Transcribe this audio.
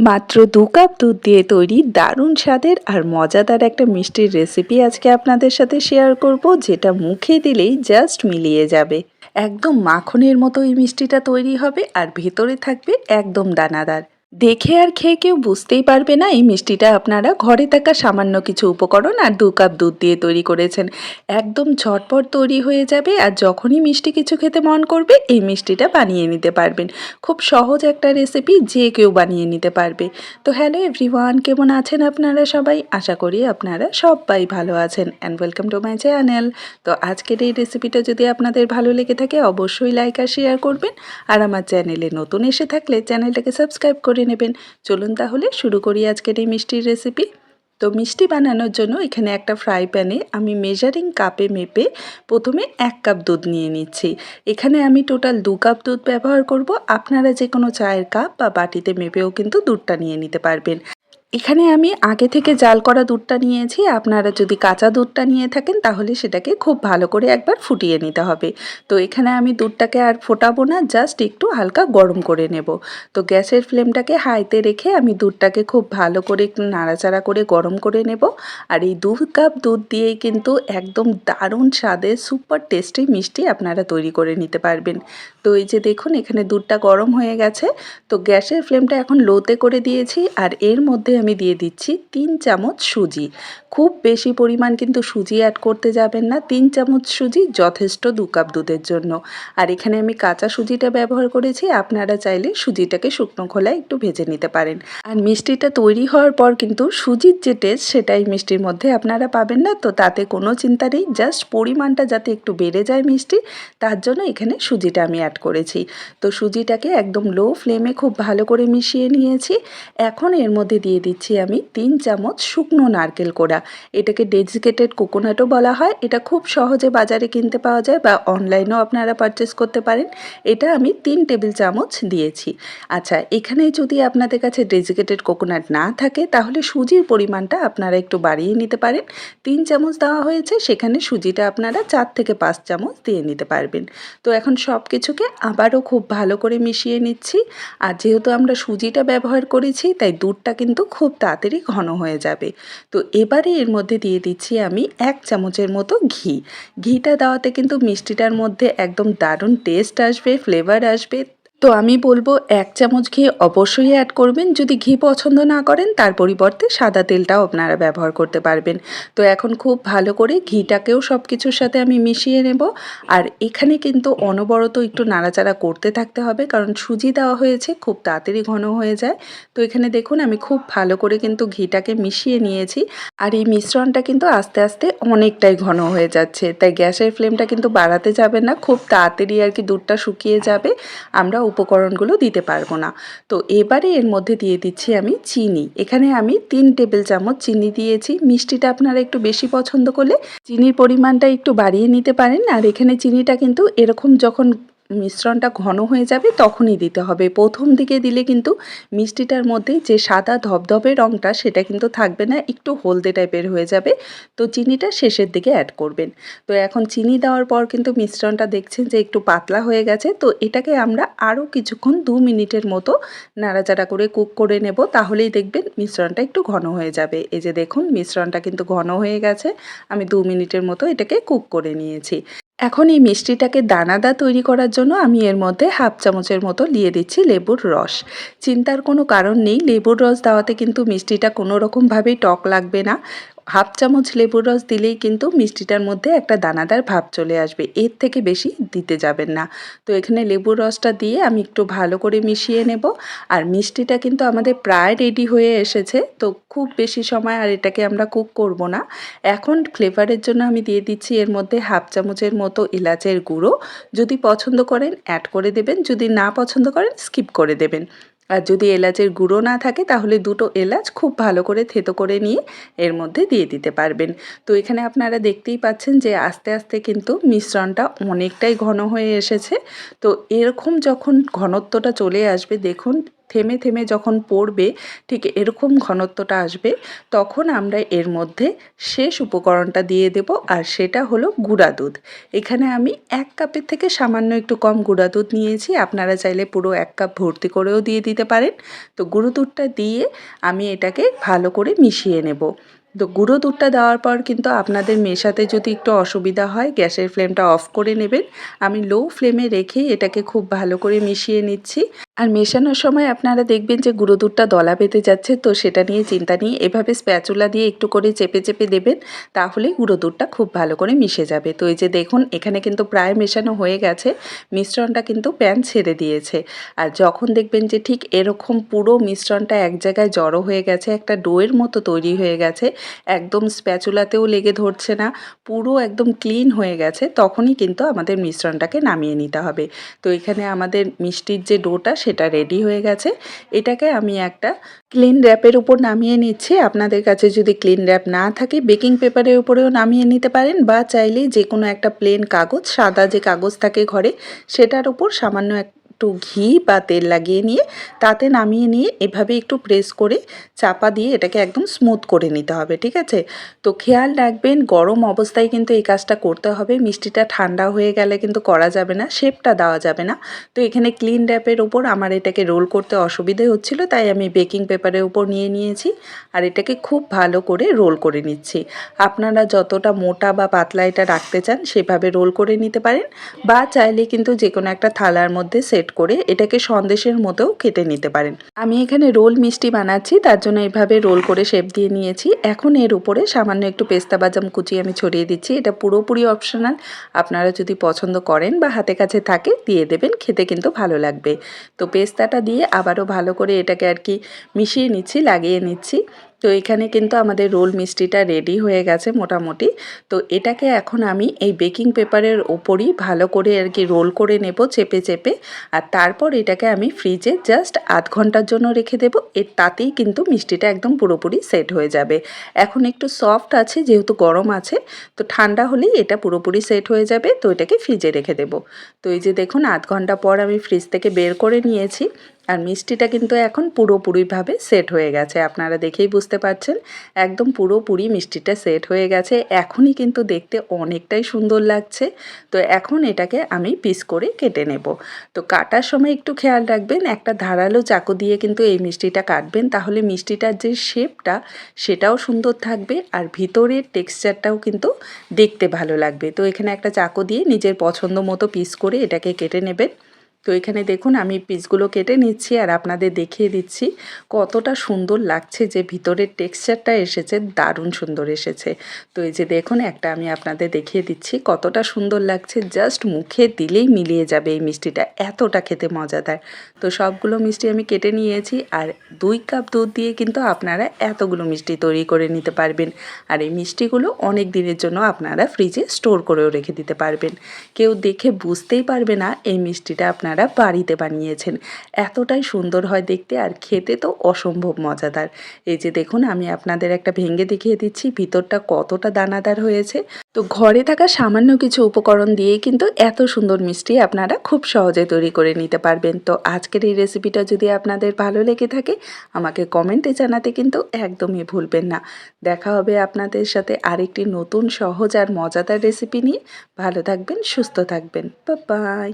মাত্র দু কাপ দুধ দিয়ে তৈরি দারুণ স্বাদের আর মজাদার একটা মিষ্টির রেসিপি আজকে আপনাদের সাথে শেয়ার করব, যেটা মুখে দিলেই জাস্ট মিলিয়ে যাবে। একদম মাখনের মতো এই মিষ্টিটা তৈরি হবে আর ভেতরে থাকবে একদম দানাদার। দেখে আর খেয়ে কেউ বুঝতেই পারবে না এই মিষ্টিটা আপনারা ঘরে থাকা সামান্য কিছু উপকরণ আর দু কাপ দুধ দিয়ে তৈরি করেছেন। একদম ঝটপট তৈরি হয়ে যাবে আর যখনই মিষ্টি কিছু খেতে মন করবে, এই মিষ্টিটা বানিয়ে নিতে পারবেন। খুব সহজ একটা রেসিপি যে কেউ বানিয়ে নিতে পারবে। তো হ্যালো এভরিওয়ান কেমন আছেন আপনারা সবাই? আশা করি আপনারা সবাই ভালো আছেন and welcome to my channel তো আজকের এই রেসিপিটা যদি আপনাদের ভালো লেগে থাকে, অবশ্যই লাইক আর শেয়ার করবেন। আর আমার চ্যানেলে নতুন এসে থাকলে চ্যানেলটাকে সাবস্ক্রাইব করে নেবেন। চলুন তাহলে শুরু করি আজকের এই মিষ্টির রেসিপি তো মিষ্টি বানানোর জন্য এখানে একটা ফ্রাই প্যানে আমি মেজারিং কাপে মেপে প্রথমে এক কাপ দুধ নিয়ে নিচ্ছি। এখানে আমি টোটাল দু কাপ দুধ ব্যবহার করব। আপনারা যে কোনো চায়ের কাপ বা বাটিতে মেপেও কিন্তু দুধটা নিয়ে নিতে পারবেন। এখানে আমি আগে থেকে জাল করা দুধটা নিয়েছি। আপনারা যদি কাঁচা দুধটা নিয়ে থাকেন, তাহলে সেটাকে খুব ভালো করে একবার ফুটিয়ে নিতে হবে। তো এখানে আমি দুধটাকে আর ফোটাবো না, জাস্ট একটু হালকা গরম করে নেব। তো গ্যাসের ফ্লেমটাকে হাইতে রেখে আমি দুধটাকে খুব ভালো করে একটু নাড়াচাড়া করে গরম করে নেব। আর এই দু কাপ দুধ দিয়েই কিন্তু একদম দারুণ স্বাদের সুপার টেস্টি মিষ্টি আপনারা তৈরি করে নিতে পারবেন। তো এই যে দেখুন, এখানে দুধটা গরম হয়ে গেছে। তো গ্যাসের ফ্লেমটা এখন লোতে করে দিয়েছি। আর এর মধ্যে আমি দিয়ে দিচ্ছি তিন চামচ সুজি। খুব বেশি পরিমাণ কিন্তু সুজি অ্যাড করতে যাবেন না। তিন চামচ সুজি, যথেষ্ট দু কাপ দুধের জন্য। আর এখানে আমি কাঁচা সুজিটা ব্যবহার করেছি, আপনারা চাইলে সুজিটাকে শুকনো খোলায় একটু ভেজে নিতে পারেন। আর মিষ্টিটা তৈরি হওয়ার পর কিন্তু সুজির যে টেস্ট সেটাই মিষ্টির মধ্যে আপনারা পাবেন না। তো তাতে কোনো চিন্তা নেই জাস্ট পরিমাণটা যাতে একটু বেড়ে যায় মিষ্টি, তার জন্য এখানে সুজিটা আমি অ্যাড করেছি। তো সুজিটাকে একদম লো ফ্লেমে খুব ভালো করে মিশিয়ে নিয়েছি। এখন এর মধ্যে দিয়ে দিচ্ছি আমি তিন চামচ শুকনো নারকেল কোড়া। এটাকে ডেজিকেটেড কোকোনাটও বলা হয়। এটা খুব সহজে বাজারে কিনতে পাওয়া যায় বা অনলাইনেও আপনারা পারচেস করতে পারেন। এটা আমি তিন টেবিল চামচ দিয়েছি। আচ্ছা এখানে যদি আপনাদের কাছে ডেজিকেটেড কোকোনাট না থাকে, তাহলে সুজির পরিমাণটা আপনারা একটু বাড়িয়ে নিতে পারেন। তিন চামচ দেওয়া হয়েছে, সেখানে সুজিটা আপনারা চার থেকে পাঁচ চামচ দিয়ে নিতে পারবেন। তো এখন সব কিছুকে আবারও খুব ভালো করে মিশিয়ে নিচ্ছি। আর যেহেতু আমরা সুজিটা ব্যবহার করেছি, তাই দুধটা কিন্তু খুব তাড়াতাড়ি ঘন হয়ে যাবে। তো এবারে এর মধ্যে দিয়ে দিচ্ছি আমি এক চামচের মতো ঘি। ঘিটা দেওয়াতে কিন্তু মিষ্টিটার মধ্যে একদম দারুণ টেস্ট আসবে ফ্লেভার আসবে তো আমি বলব এক চামচ ঘি অবশ্যই অ্যাড করবেন। যদি ঘি পছন্দ না করেন, তার পরিবর্তে সাদা তেলটাও আপনারা ব্যবহার করতে পারবেন। তো এখন খুব ভালো করে ঘিটাকেও সব কিছুর সাথে আমি মিশিয়ে নেব। আর এখানে কিন্তু অনবরত একটু নাড়াচাড়া করতে থাকতে হবে, কারণ সুজি দেওয়া হয়েছে, খুব তাড়াতাড়ি ঘন হয়ে যায়। তো এখানে দেখুন, আমি খুব ভালো করে কিন্তু ঘিটাকে মিশিয়ে নিয়েছি। আর এই মিশ্রণটা কিন্তু আস্তে আস্তে অনেকটাই ঘন হয়ে যাচ্ছে। তাই গ্যাসের ফ্লেমটা কিন্তু বাড়াতে যাবে না, খুব তাড়াতাড়ি আর কি দুধটা শুকিয়ে যাবে। আমরা উপকরণগুলো দিতে পারব না। তো এবারে এর মধ্যে দিয়ে দিচ্ছি আমি চিনি। এখানে আমি তিন টেবিল চামচ চিনি দিয়েছি। মিষ্টিটা আপনারা একটু বেশি পছন্দ করলে চিনির পরিমাণটা একটু বাড়িয়ে নিতে পারেন। আর এখানে চিনিটা কিন্তু এরকম যখন মিশ্রণটা ঘন হয়ে যাবে তখনই দিতে হবে। প্রথম দিকে দিলে কিন্তু মিষ্টিটার মধ্যে যে সাদা ধবধবে রঙটা সেটা কিন্তু থাকবে না, একটু হলদে টাইপের হয়ে যাবে। তো চিনিটা শেষের দিকে অ্যাড করবেন। তো এখন চিনি দেওয়ার পর কিন্তু মিশ্রণটা দেখছেন যে একটু পাতলা হয়ে গেছে। তো এটাকে আমরা আরও কিছুক্ষণ দু মিনিটের মতো নাড়াচাড়া করে কুক করে নেব। তাহলেই দেখবেন মিশ্রণটা একটু ঘন হয়ে যাবে। এই যে দেখুন, মিশ্রণটা কিন্তু ঘন হয়ে গেছে। আমি দু মিনিটের মতো এটাকে কুক করে নিয়েছি। এখন এই মিষ্টিটাকে দানাদা তৈরি করার জন্য আমি এর মধ্যে হাফ চামচের মতো দিয়ে দিচ্ছি লেবুর রস। চিন্তার কোনো কারণ নেই, লেবুর রস দেওয়াতে কিন্তু মিষ্টিটা কোনো রকমভাবেই টক লাগবে না। হাফ চামচ লেবুর রস দিলেই কিন্তু মিষ্টিটার মধ্যে একটা দানাদার ভাব চলে আসবে। এর থেকে বেশি দিতে যাবেন না। তো এখানে লেবুর রসটা দিয়ে আমি একটু ভালো করে মিশিয়ে নেব। আর মিষ্টিটা কিন্তু আমাদের প্রায় রেডি হয়ে এসেছে। তো খুব বেশি সময় আর এটাকে আমরা কুক করব না। এখন ফ্লেভারের জন্য আমি দিয়ে দিচ্ছি এর মধ্যে হাফ চামচের মতো এলাচের গুঁড়ো। যদি পছন্দ করেন অ্যাড করে দেবেন। যদি না পছন্দ করেন স্কিপ করে দেবেন। আর যদি এলাচের গুঁড়ো না থাকে, তাহলে দুটো এলাচ খুব ভালো করে থেতো করে নিয়ে এর মধ্যে দিয়ে দিতে পারবেন। তো এখানে আপনারা দেখতেই পাচ্ছেন যে আস্তে আস্তে কিন্তু মিশ্রণটা অনেকটাই ঘন হয়ে এসেছে। তো এরকম যখন ঘনত্বটা চলে আসবে, দেখুন থেমে থেমে যখন পড়বে, ঠিক এরকম ঘনত্বটা আসবে, তখন আমরা এর মধ্যে শেষ উপকরণটা দিয়ে দেব আর সেটা হলো গুঁড়া দুধ। এখানে আমি এক কাপের থেকে সামান্য একটু কম গুঁড়া দুধ নিয়েছি, আপনারা চাইলে পুরো এক কাপ ভর্তি করেও দিয়ে দিতে পারেন। তো গুঁড়ো দুধটা দিয়ে আমি এটাকে ভালো করে মিশিয়ে নেব। তো গুঁড়ো দুধটা দেওয়ার পর কিন্তু আপনাদের মেশাতে যদি একটু অসুবিধা হয়, গ্যাসের ফ্লেমটা অফ করে নেবেন। আমি লো ফ্লেমে রেখে এটাকে খুব ভালো করে মিশিয়ে নিচ্ছি। আর মেশানোর সময় আপনারা দেখবেন যে গুঁড়ো দুধটা দলা পেতে যাচ্ছে, তো সেটা নিয়ে চিন্তা নিয়ে এভাবে স্প্যাচুলা দিয়ে একটু করে চেপে চেপে দেবেন তাহলেই গুঁড়ো দুধটা খুব ভালো করে মিশে যাবে। তো এই যে দেখুন, এখানে কিন্তু প্রায় মেশানো হয়ে গেছে, মিশ্রণটা কিন্তু প্যান ছেড়ে দিয়েছে। আর যখন দেখবেন যে ঠিক এরকম পুরো মিশ্রণটা এক জায়গায় জড়ো হয়ে গেছে, একটা ডোয়ের মতো তৈরি হয়ে গেছে, একদম স্প্যাচুলাতেও লেগে ধরছে না, পুরো একদম ক্লিন হয়ে গেছে, তখনই কিন্তু আমাদের মিশ্রণটাকে নামিয়ে নিতে হবে। তো এখানে আমাদের মিষ্টির যে ডোটা সেটা রেডি হয়ে গেছে। এটাকে আমি একটা ক্লিন র্যাপের উপর নামিয়ে নিচ্ছি। আপনাদের কাছে যদি ক্লিন র্যাপ না থাকে বেকিং পেপারের উপরেও নামিয়ে নিতে পারেন বা চাইলে যে কোনো একটা প্লেন কাগজ, সাদা যে কাগজ থাকে ঘরে, সেটার উপর সামান্য এক একটু ঘি বা তেল লাগিয়ে নিয়ে তাতে নামিয়ে নিয়ে এভাবে একটু প্রেস করে চাপা দিয়ে এটাকে একদম স্মুথ করে নিতে হবে, ঠিক আছে? তো খেয়াল রাখবেন গরম অবস্থায় কিন্তু এই কাজটা করতে হবে, মিষ্টিটা ঠান্ডা হয়ে গেলে কিন্তু করা যাবে না শেপটা দেওয়া যাবে না। তো এখানে ক্লিন র্যাপের ওপর আমার এটাকে রোল করতে অসুবিধে হচ্ছিল, তাই আমি বেকিং পেপারের উপর নিয়ে নিয়েছি আর এটাকে খুব ভালো করে রোল করে নিচ্ছি। আপনারা যতটা মোটা বা পাতলা এটা রাখতে চান সেভাবে রোল করে নিতে পারেন বা চাইলে কিন্তু যে কোনো একটা থালার মধ্যে সেট সেট করে এটাকে সন্দেশের মতোও কেটে নিতে পারেন। আমি এখানে রোল মিষ্টি বানাচ্ছি, তার জন্য এভাবে রোল করে শেপ দিয়ে নিয়েছি। এখন এর উপরে সামান্য একটু পেস্তা বাদাম কুচি আমি ছড়িয়ে দিচ্ছি। এটা পুরোপুরি অপশনাল। আপনারা যদি পছন্দ করেন বা হাতে কাছে থাকে, দিয়ে দেবেন। খেতে কিন্তু ভালো লাগবে। তো পেস্তাটা দিয়ে আবারও ভালো করে এটাকে আর কি মিশিয়ে নিচ্ছি, লাগিয়ে নিচ্ছি। তো এখানে কিন্তু আমাদের রোল মিষ্টিটা রেডি হয়ে গেছে মোটামুটি। তো এটাকে এখন আমি এই বেকিং পেপারের ওপরই ভালো করে আর কি রোল করে নেব চেপে চেপে। আর তারপর এটাকে আমি ফ্রিজে জাস্ট আধ ঘণ্টার জন্য রেখে দেবো। এর তাতেই কিন্তু মিষ্টিটা একদম পুরোপুরি সেট হয়ে যাবে। এখন একটু সফট আছে, যেহেতু গরম আছে, তো ঠান্ডা হলেই এটা পুরোপুরি সেট হয়ে যাবে। তো এটাকে ফ্রিজে রেখে দেব। তো এই যে দেখুন, আধ ঘণ্টা পর আমি ফ্রিজ থেকে বের করে নিয়েছি। আর মিষ্টিটা কিন্তু এখন পুরোপুরিভাবে সেট হয়ে গেছে, আপনারা দেখেই বুঝতে পারছেন। একদম পুরোপুরি মিষ্টিটা সেট হয়ে গেছে, এখনই কিন্তু দেখতে অনেকটাই সুন্দর লাগছে। তো এখন এটাকে আমি পিস করে কেটে নেব। তো কাটার সময় একটু খেয়াল রাখবেন, একটা ধারালো চাকু দিয়ে কিন্তু এই মিষ্টিটা কাটবেন, তাহলে মিষ্টিটার যে শেপটা সেটাও সুন্দর থাকবে আর ভিতরের টেক্সচারটাও কিন্তু দেখতে ভালো লাগবে। তো এখানে একটা চাকু দিয়ে নিজের পছন্দ মতো পিস করে এটাকে কেটে নেবেন। তো এখানে দেখুন, আমি পিসগুলো কেটে নিচ্ছি আর আপনাদের দেখিয়ে দিচ্ছি কতটা সুন্দর লাগছে যে ভিতরের টেক্সচারটা এসেছে, দারুণ সুন্দর এসেছে। তো এই যে দেখুন, একটা আমি আপনাদের দেখিয়ে দিচ্ছি কতটা সুন্দর লাগছে, জাস্ট মুখে দিলেই মিলিয়ে যাবে এই মিষ্টিটা, এতটা খেতে মজাদার। তো সবগুলো মিষ্টি আমি কেটে নিয়েছি আর দুই কাপ দুধ দিয়ে কিন্তু আপনারা এতগুলো মিষ্টি তৈরি করে নিতে পারবেন। আর এই মিষ্টিগুলো অনেক দিনের জন্য আপনারা ফ্রিজে স্টোর করেও রেখে দিতে পারবেন। কেউ দেখে বুঝতেই পারবে না এই মিষ্টিটা আপনারা আপনারা বাড়িতে বানিয়েছেন। এতটাই সুন্দর হয় দেখতে আর খেতে তো অসম্ভব মজাদার। এই যে দেখুন, আমি আপনাদের একটা ভেঙে দেখিয়ে দিচ্ছি, ভিতরটা কতটা দানাদার হয়েছে। তো ঘরে থাকা সামান্য কিছু উপকরণ দিয়েই কিন্তু এত সুন্দর মিষ্টি আপনারা খুব সহজে তৈরি করে নিতে পারবেন। তো আজকের এই রেসিপিটা যদি আপনাদের ভালো লেগে থাকে, আমাকে কমেন্টে জানাতে কিন্তু একদমই ভুলবেন না। দেখা হবে আপনাদের সাথে আরেকটি নতুন সহজ আর মজাদার রেসিপি নিয়ে। ভালো থাকবেন, সুস্থ থাকবেন। বাই